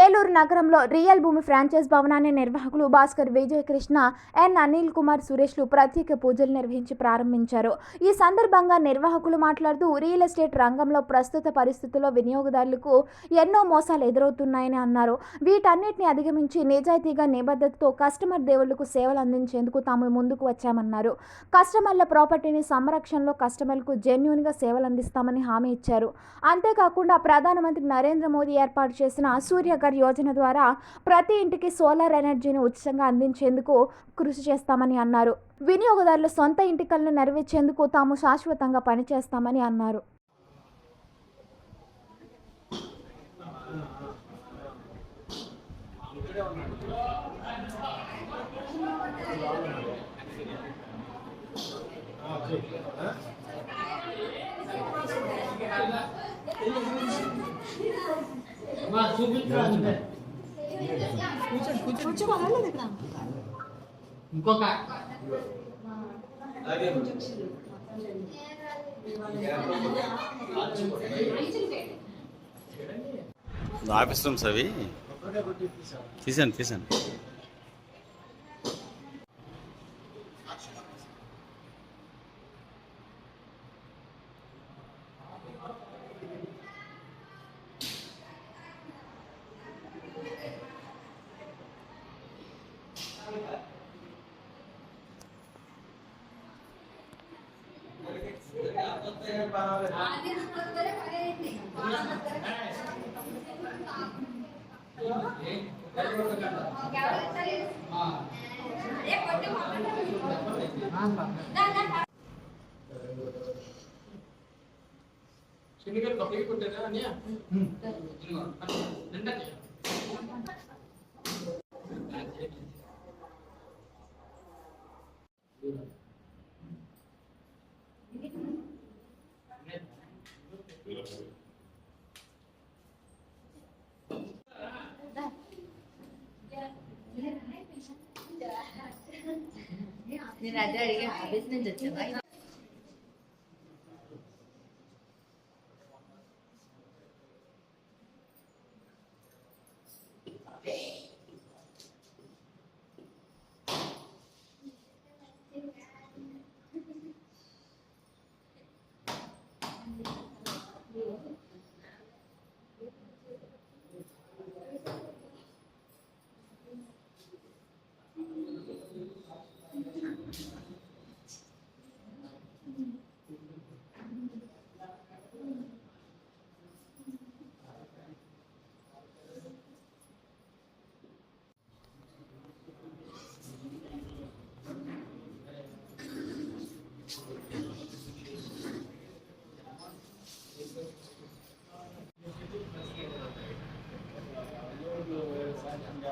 ఏలూరు నగరంలో రియల్ భూమి ఫ్రాంచైజ్ భవనాన్ని నిర్వాహకులు భాస్కర్ విజయకృష్ణ ఎన్ అనిల్ కుమార్ సురేష్లు ప్రత్యేక పూజలు నిర్వహించి ప్రారంభించారు. ఈ సందర్భంగా నిర్వాహకులు మాట్లాడుతూ రియల్ ఎస్టేట్ రంగంలో ప్రస్తుత పరిస్థితుల్లో వినియోగదారులకు ఎన్నో మోసాలు ఎదురవుతున్నాయని అన్నారు. వీటన్నిటిని అధిగమించి నిజాయితీగా నిబద్ధతతో కస్టమర్ దేవుళ్ళకు సేవలు అందించేందుకు తాము ముందుకు వచ్చామన్నారు. కస్టమర్ల ప్రాపర్టీని సంరక్షణలో కస్టమర్లకు జెన్యున్గా సేవలు అందిస్తామని హామీ ఇచ్చారు. అంతేకాకుండా ప్రధానమంత్రి నరేంద్ర మోదీ ఏర్పాటు చేసిన సూర్య సూర్యఘర్ యోజన ద్వారా ప్రతి ఇంటికి సోలార్ ఎనర్జీని ఉచితంగా అందించేందుకు కృషి చేస్తామని అన్నారు. వినియోగదారుల సొంత ఇంటి కలను నెరవేర్చేందుకు తాము శాశ్వతంగా పనిచేస్తామని అన్నారు. ఇంకొక ఆఫీస్ రూమ్స్ అవి తీసాను తీసాను శనిగారు కప్పకి కొట్టారా అన్నయ్య నిండా నేను అదే అడిగా ఆఫీస్ నుంచి వచ్చావా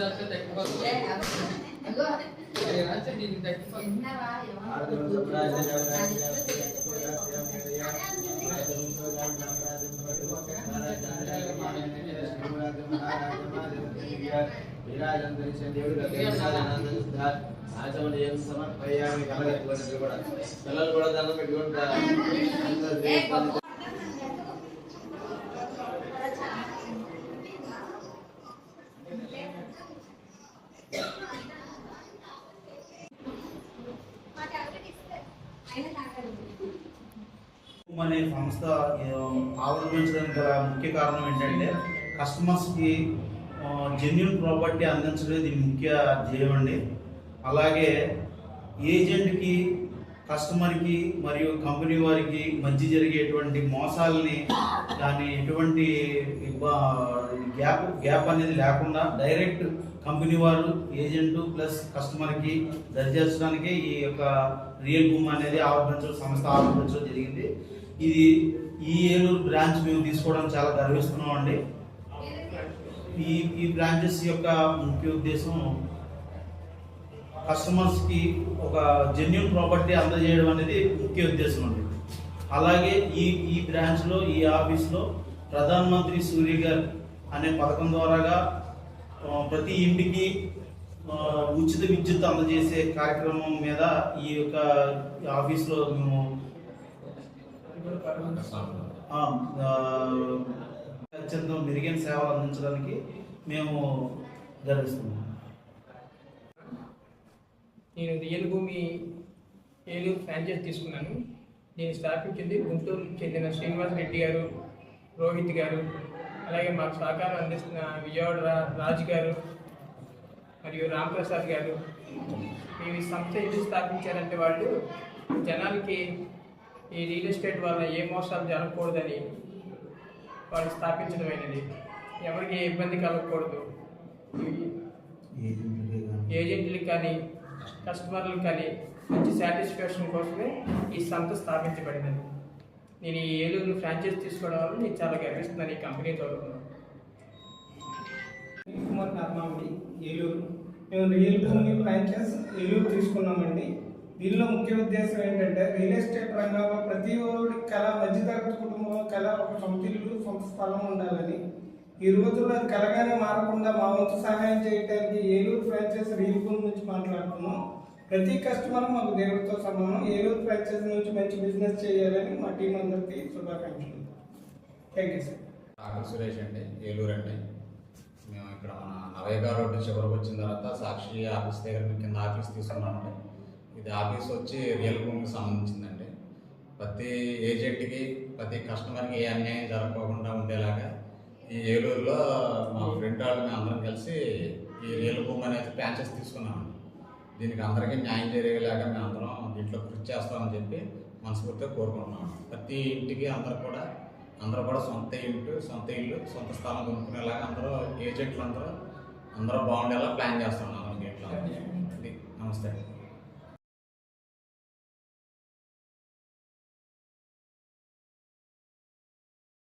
రాస్తే తగ్గిపోతుంది. అది రాస్తే కూడా పిల్లలు కూడా దండం పెట్టుకుంటారు. అనే సంస్థ ఆవిర్భించడానికి గల ముఖ్య కారణం ఏంటంటే కస్టమర్స్కి జెన్యున్ ప్రాపర్టీ అందించడం దీని ముఖ్య ధ్యేయం అండి. అలాగే ఏజెంట్కి కస్టమర్కి మరియు కంపెనీ వారికి మధ్య జరిగేటువంటి మోసాలని దాని ఎటువంటి గ్యాప్ గ్యాప్ అనేది లేకుండా డైరెక్ట్ కంపెనీ వారు ఏజెంటు ప్లస్ కస్టమర్కి దరిచేర్చడానికే ఈ యొక్క రియల్ భూమి అనేది ఆవిర్భించడం సంస్థ ఆవిర్భించడం జరిగింది. ఇది ఈ ఏలూరు బ్రాంచ్ మేము తీసుకోవడం చాలా గర్విస్తున్నాం అండి ఈ ఈ బ్రాంచెస్ యొక్క ముఖ్య ఉద్దేశం కస్టమర్స్కి ఒక జెన్యున్ ప్రాపర్టీ అందజేయడం అనేది ముఖ్య ఉద్దేశం అండి. అలాగే ఈ ఈ బ్రాంచ్లో ఈ ఆఫీస్లో ప్రధాన్ మంత్రి సూర్యగర్ అనే పథకం ద్వారాగా ప్రతి ఇంటికి ఉచిత విద్యుత్ అందజేసే కార్యక్రమం మీద ఈ యొక్క ఆఫీస్లో మేము అత్యంత మెరుగైన సేవలు అందించడానికి మేము గర్విస్తున్నాం నేను రియల్ భూమి ఏలూరు ఫ్రాంచైజ్ తీసుకున్నాను. నేను స్థాపించింది గుంటూరు చెందిన శ్రీనివాస్ రెడ్డి గారు రోహిత్ గారు అలాగే మాకు సహకారం అందిస్తున్న విజయవాడ రాజు గారు మరియు రామ్ప్రసాద్ గారు. మేము ఈ సంస్థ ఎందుకు స్థాపించారంటే వాళ్ళు జనాలకి ఈ రియల్ ఎస్టేట్ వల్ల ఏ మోసాలు జరగకూడదని వాళ్ళు స్థాపించడమైనది ఎవరికి ఏ ఇబ్బంది కలగకూడదు. ఏజెంట్లకు కానీ కస్టమర్లకు కానీ మంచి సాటిస్ఫాక్షన్ కోసమే ఈ సంస్థ స్థాపించబడినది నేను ఈ ఏలూరు ఫ్రాంచైజ్ తీసుకోవడం వల్ల నేను చాలా గర్విస్తున్నాను ఈ కంపెనీ తోడుకున్నాను కుమార్ నర్మాండి ఏలూరు. మేము రియల్ భూమి ఫ్రాంచైజ్ ఏలూరు తీసుకున్నామండి. దీనిలో ముఖ్య ఉద్దేశం ఏంటంటే రియల్ ఎస్టేట్ రంగంలో ప్రతి ఒక్కటి కళ మధ్యతరగతి కుటుంబం కళ ఒక సొంత ఇల్లు సొంత స్థలం ఉండాలని. ఈ రోజుల్లో అది కలగానే మారకుండా మా వంతు సహాయం చేయడానికి ఏలూరు ఫ్రాంచైజ్ రియల్ నుంచి మాట్లాడుతున్నాం. ప్రతి కస్టమర్ మాకు దేవుడితో సమానం. ఏలూరు ఫ్రాంచైజ్ నుంచి మంచి బిజినెస్ చేయాలని మా టీం అందరికీ శుభాకాంక్షలు. Thank you sir Akula Suresh అండి ఏలూరు అండి. మేము ఇక్కడ మన నవేగా రోడ్డు చివరికి వచ్చిన తర్వాత సాక్షి ఆఫీస్ దగ్గర కింద ఆఫీస్ తీసుకున్నామండి. ఇది ఆఫీస్ వచ్చి రియల్ భూమికి సంబంధించిందండి. ప్రతి ఏజెంట్కి ప్రతి కస్టమర్కి ఏ అన్యాయం జరగకుండా ఉండేలాగా ఈ ఏలూరులో మా ఫ్రెండ్ వాళ్ళు మేము అందరం కలిసి ఈ రియల్ భూమి అనేది ఫ్రాంచైజ్ తీసుకున్నామండి. దీనికి అందరికీ న్యాయం జరిగేలాగా మేము అందరం దీంట్లో కృషి చేస్తామని చెప్పి మనస్ఫూర్తిగా కోరుకుంటున్నాం ప్రతి ఇంటికి అందరూ కూడా అందరూ కూడా సొంత ఇంటి సొంత ఇల్లు సొంత స్థలం కొనుక్కునేలాగా అందరూ ఏజెంట్లు అందరూ అందరూ బాగుండేలా ప్లాన్ చేస్తున్నాం. అందరికి ఇట్లా నమస్తే.